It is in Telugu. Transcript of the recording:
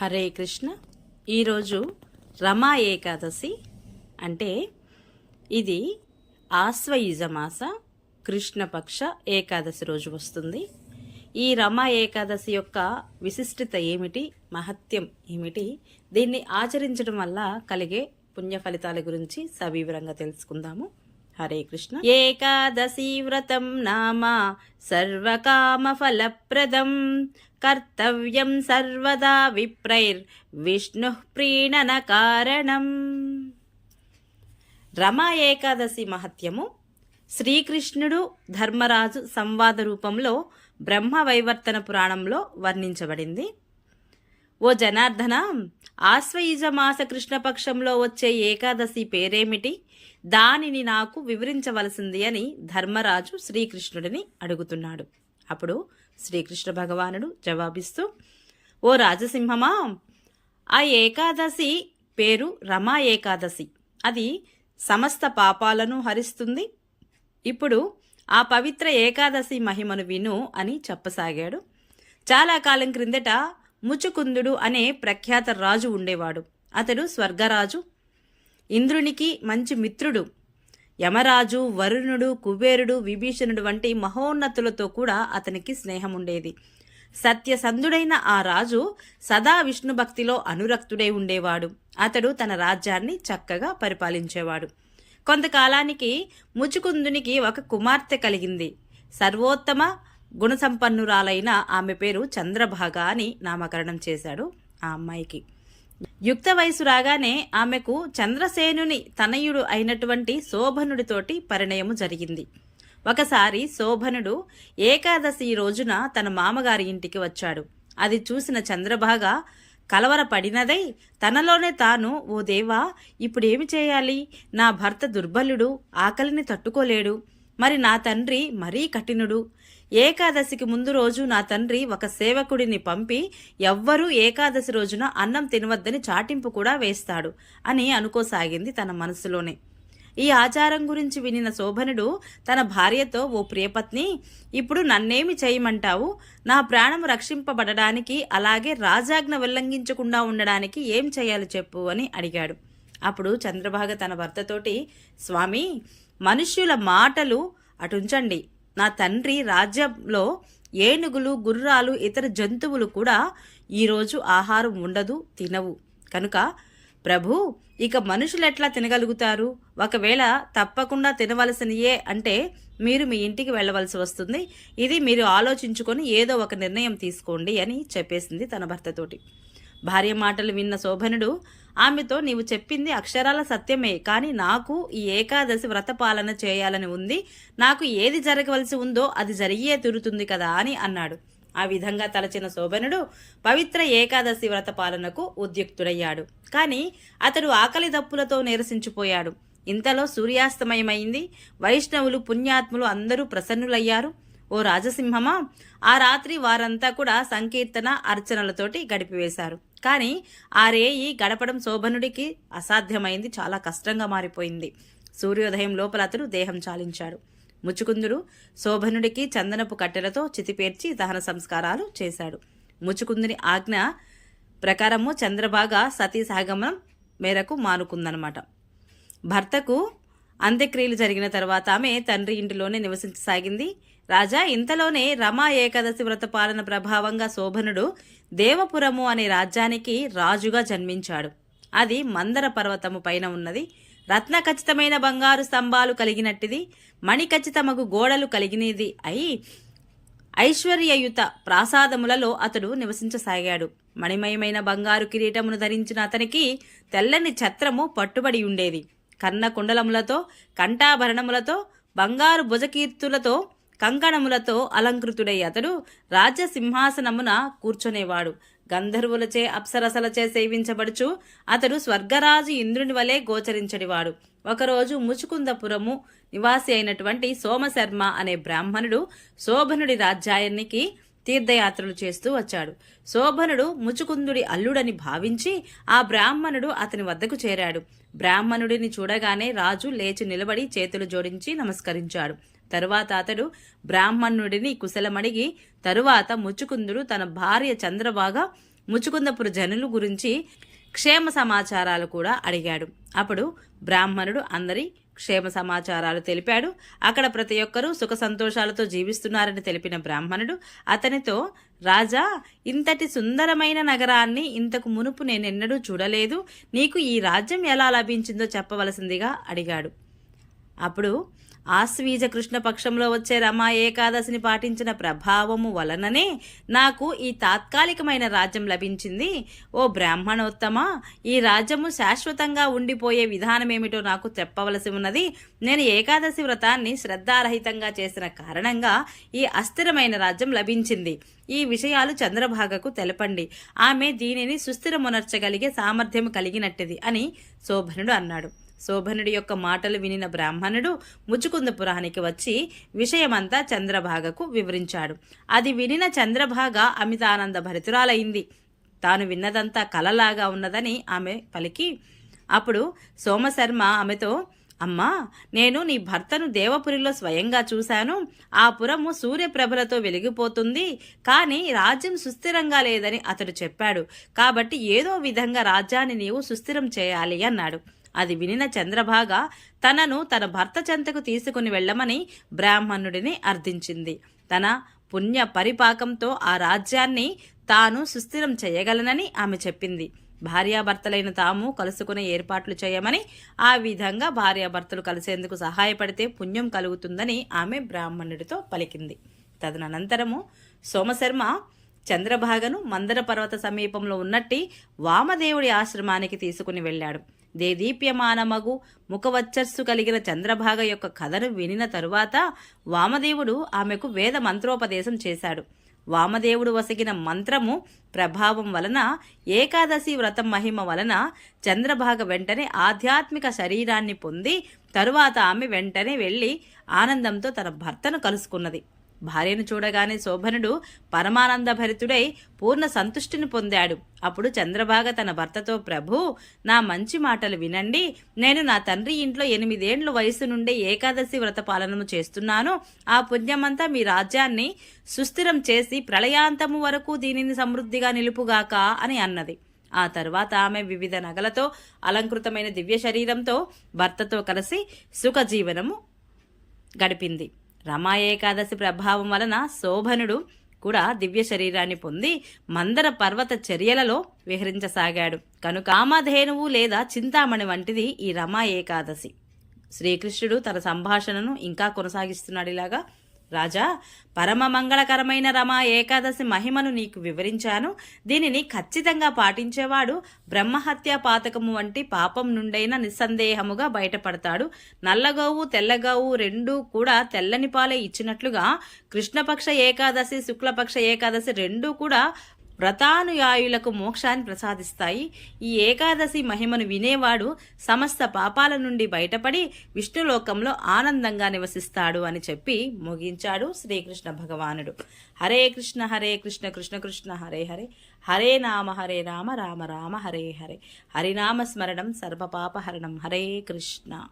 హరే కృష్ణ. ఈరోజు రమా ఏకాదశి అంటే ఇది ఆశ్వయుజమాస కృష్ణపక్ష ఏకాదశి రోజు వస్తుంది. ఈ రమా ఏకాదశి యొక్క విశిష్టత ఏమిటి? మహత్యం ఏమిటి? దీన్ని ఆచరించడం వల్ల కలిగే పుణ్య ఫలితాల గురించి సవివరంగా తెలుసుకుందాము. హరే కృష్ణ. ఏకాదశి వ్రతం నామ సర్వకామ ఫలప్రదం కర్తవ్యం సర్వదా విప్రైర్. విష్ణు ప్రీణన కారణం. రమా ఏకాదశి మహత్యము. శ్రీకృష్ణుడు ధర్మరాజు సంవాద రూపంలో బ్రహ్మ వైవర్తన పురాణంలో వర్ణించబడింది. ఓ జనార్దన ఆశ్వయుజ మాస కృష్ణపక్షంలో వచ్చే ఏకాదశి పేరేమిటి? దానిని నాకు వివరించవలసింది అని ధర్మరాజు శ్రీకృష్ణుడిని అడుగుతున్నాడు. అప్పుడు శ్రీకృష్ణ భగవానుడు జవాబిస్తూ ఓ రాజసింహమా ఆ ఏకాదశి పేరు రమా ఏకాదశి. అది సమస్త పాపాలను హరిస్తుంది. ఇప్పుడు ఆ పవిత్ర ఏకాదశి మహిమను విను అని చెప్పసాగాడు. చాలా కాలం క్రిందట ముచుకుందుడు అనే ప్రఖ్యాత రాజు ఉండేవాడు. అతడు స్వర్గరాజు. ఇంద్రునికి మంచి మిత్రుడు. యమరాజు వరుణుడు కుబేరుడు విభీషణుడు వంటి మహోన్నతులతో కూడా అతనికి స్నేహం ఉండేది సత్యసంధుడైన ఆ రాజు సదా విష్ణు భక్తిలో అనురక్తుడై ఉండేవాడు. అతడు తన రాజ్యాన్ని చక్కగా పరిపాలించేవాడు. కొంతకాలానికి ముచుకుందునికి ఒక కుమార్తె కలిగింది. సర్వోత్తమ గుణసంపన్నురాలైన ఆమె పేరు చంద్రభాగ అని నామకరణం చేశాడు ఆ అమ్మాయికి. యుక్త వయసు రాగానే ఆమెకు చంద్రసేనుని తనయుడు అయినటువంటి శోభనుడితోటి పరిణయము జరిగింది. ఒకసారి శోభనుడు ఏకాదశి రోజున తన మామగారి ఇంటికి వచ్చాడు. అది చూసిన చంద్రభాగ కలవరపడినదై తనలోనే తాను ఓ దేవా ఇప్పుడేమి చేయాలి? నా భర్త దుర్బలుడు ఆకలిని తట్టుకోలేడు. మరి నా తండ్రి మరీ కఠినుడు. ఏకాదశికి ముందు రోజు నా తండ్రి ఒక సేవకుడిని పంపి ఎవ్వరూ ఏకాదశి రోజున అన్నం తినవద్దని చాటింపు కూడా వేస్తాడు అని అనుకోసాగింది తన మనసులోనే. ఈ ఆచారం గురించి వినిన శోభనుడు తన భార్యతో ఓ ప్రియపత్ని ఇప్పుడు నన్నేమి చేయమంటావు? నా ప్రాణం రక్షింపబడడానికి అలాగే రాజాజ్ఞ ఉల్లంఘించకుండా ఉండడానికి ఏం చేయాలి చెప్పు అని అడిగాడు. అప్పుడు చంద్రభాగ తన భర్తతోటి స్వామి మనుష్యుల మాటలు అటుంచండి. నా తండ్రి రాజ్యంలో ఏనుగులు గుర్రాలు ఇతర జంతువులు కూడా ఈరోజు ఆహారం ఉండదు తినవు. కనుక ప్రభు ఇక మనుషులు ఎట్లా తినగలుగుతారు? ఒకవేళ తప్పకుండా తినవలసినయే అంటే మీరు మీ ఇంటికి వెళ్ళవలసి వస్తుంది. ఇది మీరు ఆలోచించుకొని ఏదో ఒక నిర్ణయం తీసుకోండి అని చెప్పేసింది తన భర్తతోటి. భార్య మాటలు విన్న శోభనుడు ఆమెతో నీవు చెప్పింది అక్షరాల సత్యమే కానీ నాకు ఈ ఏకాదశి వ్రత పాలన చేయాలని ఉంది. నాకు ఏది జరగవలసి ఉందో అది జరిగే తిరుతుంది కదా అని అన్నాడు. ఆ విధంగా తలచిన శోభనుడు పవిత్ర ఏకాదశి వ్రత పాలనకు ఉద్యుక్తుడయ్యాడు. కానీ అతడు ఆకలి దప్పులతో నిరసించిపోయాడు. ఇంతలో సూర్యాస్తమయమైంది. వైష్ణవులు పుణ్యాత్ములు అందరూ ప్రసన్నులయ్యారు. ఓ రాజసింహమా? ఆ రాత్రి వారంతా కూడా సంకీర్తన అర్చనలతోటి గడిపివేశారు. కానీ ఆ రేయి గడపడం శోభనుడికి అసాధ్యమైంది. చాలా కష్టంగా మారిపోయింది. సూర్యోదయం లోపల అతడు దేహం చాలించాడు. ముచుకుందుడు శోభనుడికి చందనపు కట్టెలతో చితిపేర్చి దహన సంస్కారాలు చేశాడు. ముచుకుందుని ఆజ్ఞ ప్రకారము చంద్రబాగ సతీ సహగమనం మేరకు మానుకుందనమాట. భర్తకు అంత్యక్రియలు జరిగిన తర్వాత ఆమె తండ్రి ఇంటిలోనే నివసించసాగింది. రాజా ఇంతలోనే రమా ఏకాదశి వ్రత పాలన ప్రభావంగా శోభనుడు దేవపురము అనే రాజ్యానికి రాజుగా జన్మించాడు. అది మందర పర్వతము పైన ఉన్నది. రత్న ఖచ్చితమైన బంగారు స్తంభాలు కలిగినట్టిది. మణిఖచ్చితమగు గోడలు కలిగినది అయి ఐశ్వర్యయుత ప్రాసాదములలో అతడు నివసించసాగాడు. మణిమయమైన బంగారు కిరీటమును ధరించిన అతనికి తెల్లని ఛత్రము పట్టుబడి ఉండేది. కన్న కుండలములతో కంఠాభరణములతో బంగారు భుజకీర్తులతో కంకణములతో అలంకృతుడై అతడు రాజసింహాసనమున కూర్చొనేవాడు. గంధర్వులచే అప్సరసలచే సేవించబడుచు అతడు స్వర్గరాజు ఇంద్రుని వలె గోచరించడివాడు. ఒకరోజు ముచుకుందపురము నివాసి అయినటువంటి సోమశర్మ అనే బ్రాహ్మణుడు శోభనుడి రాజ్యానికి తీర్థయాత్రలు చేస్తూ వచ్చాడు. శోభనుడు ముచుకుందుడి అల్లుడని భావించి ఆ బ్రాహ్మణుడు అతని వద్దకు చేరాడు. బ్రాహ్మణుడిని చూడగానే రాజు లేచి నిలబడి చేతులు జోడించి నమస్కరించాడు. తరువాత అతడు బ్రాహ్మణుడిని కుశలమడిగి తరువాత ముచ్చుకుందుడు తన భార్య చంద్రబాగ ముచుకుందపుర జనులు గురించి క్షేమ సమాచారాలు కూడా అడిగాడు. అప్పుడు బ్రాహ్మణుడు అందరి క్షేమ సమాచారాలు తెలిపాడు. అక్కడ ప్రతి ఒక్కరూ సుఖ సంతోషాలతో జీవిస్తున్నారని తెలిపిన బ్రాహ్మణుడు అతనితో రాజా ఇంతటి సుందరమైన నగరాన్ని ఇంతకు మునుపు నేనెన్నడూ చూడలేదు. నీకు ఈ రాజ్యం ఎలా లభించిందో చెప్పవలసిందిగా అడిగాడు. అప్పుడు ఆశ్వీజ కృష్ణ పక్షంలో వచ్చే రమా ఏకాదశిని పాటించిన ప్రభావము వలననే నాకు ఈ తాత్కాలికమైన రాజ్యం లభించింది. ఓ బ్రాహ్మణోత్తమ ఈ రాజ్యము శాశ్వతంగా ఉండిపోయే విధానమేమిటో నాకు చెప్పవలసి ఉన్నది. నేను ఏకాదశి వ్రతాన్ని శ్రద్ధారహితంగా చేసిన కారణంగా ఈ అస్థిరమైన రాజ్యం లభించింది. ఈ విషయాలు చంద్రభాగకు తెలపండి. ఆమె దీనిని సుస్థిరమునర్చగలిగే సామర్థ్యం కలిగినట్టిది అని శోభనుడు అన్నాడు. శోభనుడి యొక్క మాటలు వినిన బ్రాహ్మణుడు ముచుకుందపురానికి వచ్చి విషయమంతా చంద్రభాగకు వివరించాడు. అది వినిన చంద్రభాగ అమితానంద భరితురాలైంది. తాను విన్నదంతా కలలాగా ఉన్నదని ఆమె పలికి. అప్పుడు సోమశర్మ ఆమెతో అమ్మా నేను నీ భర్తను దేవపురిలో స్వయంగా చూశాను. ఆ పురము సూర్యప్రభలతో వెలిగిపోతుంది. కానీ రాజ్యం సుస్థిరంగా లేదని అతడు చెప్పాడు. కాబట్టి ఏదో విధంగా రాజ్యాన్ని నీవు సుస్థిరం చేయాలి అన్నాడు. అది వినిన చంద్రభాగ తనను తన భర్త చెంతకు తీసుకుని వెళ్ళమని బ్రాహ్మణుడిని అర్థించింది. తన పుణ్య పరిపాకంతో ఆ రాజ్యాన్ని తాను సుస్థిరం చేయగలనని ఆమె చెప్పింది. భార్యాభర్తలైన తాము కలుసుకునే ఏర్పాట్లు చేయమని ఆ విధంగా భార్యాభర్తలు కలిసేందుకు సహాయపడితే పుణ్యం కలుగుతుందని ఆమె బ్రాహ్మణుడితో పలికింది. తదనంతరము సోమశర్మ చంద్రభాగను మందర పర్వత సమీపంలో ఉన్నట్టి వామదేవుడి ఆశ్రమానికి తీసుకుని వెళ్ళాడు. దేదీప్యమానమగు ముఖవచ్చస్సు కలిగిన చంద్రభాగ యొక్క కథను వినిన తరువాత వామదేవుడు ఆమెకు వేద మంత్రోపదేశం చేశాడు. వామదేవుడు వసగిన మంత్రము ప్రభావం వలన ఏకాదశి వ్రతం మహిమ వలన చంద్రభాగ వెంటనే ఆధ్యాత్మిక శరీరాన్ని పొంది తరువాత ఆమె వెంటనే వెళ్ళి ఆనందంతో తన భర్తను కలుసుకున్నది. భార్యను చూడగానే శోభనుడు పరమానంద భరితుడై పూర్ణ సంతుష్టిని పొందాడు. అప్పుడు చంద్రభాగ తన భర్తతో ప్రభు నా మంచి మాటలు వినండి. నేను నా తండ్రి ఇంట్లో ఎనిమిదేండ్ల వయసు నుండే ఏకాదశి వ్రత పాలనము చేస్తున్నాను. ఆ పుణ్యమంతా మీ రాజ్యాన్ని సుస్థిరం చేసి ప్రళయాంతము వరకు దీనిని సమృద్ధిగా నిలుపుగాక అని అన్నది. ఆ తర్వాత ఆమె వివిధ నగలతో అలంకృతమైన దివ్య శరీరంతో భర్తతో కలిసి సుఖజీవనము గడిపింది. రమా ఏకాదశి ప్రభావం వలన శోభనుడు కూడా దివ్య శరీరాన్ని పొంది మందర పర్వత చర్యలలో విహరించసాగాడు. కనుకామధేనువు లేదా చింతామణి వంటిది ఈ రమా ఏకాదశి. శ్రీకృష్ణుడు తన సంభాషణను ఇంకా కొనసాగిస్తున్నాడు ఇలాగా. రాజా పరమ మంగళకరమైన రమా ఏకాదశి మహిమను నీకు వివరించాను. దీనిని ఖచ్చితంగా పాటించేవాడు బ్రహ్మహత్య పాతకము వంటి పాపం నుండైన నిస్సందేహముగా బయటపడతాడు. నల్లగోవు తెల్లగోవు రెండూ కూడా తెల్లని పాలే ఇచ్చినట్లుగా కృష్ణపక్ష ఏకాదశి శుక్లపక్ష ఏకాదశి రెండూ కూడా వ్రతానుయాయులకు మోక్షాన్ని ప్రసాదిస్తాయి. ఈ ఏకాదశి మహిమను వినేవాడు సమస్త పాపాల నుండి బయటపడి విష్ణులోకంలో ఆనందంగా నివసిస్తాడు అని చెప్పి ముగించాడు శ్రీకృష్ణ భగవానుడు. హరే కృష్ణ హరే కృష్ణ కృష్ణ కృష్ణ హరే హరే. హరే నామ హరే రామ రామ రామ హరే హరే. హరినామ స్మరణం సర్వపాపహరణం. హరే కృష్ణ.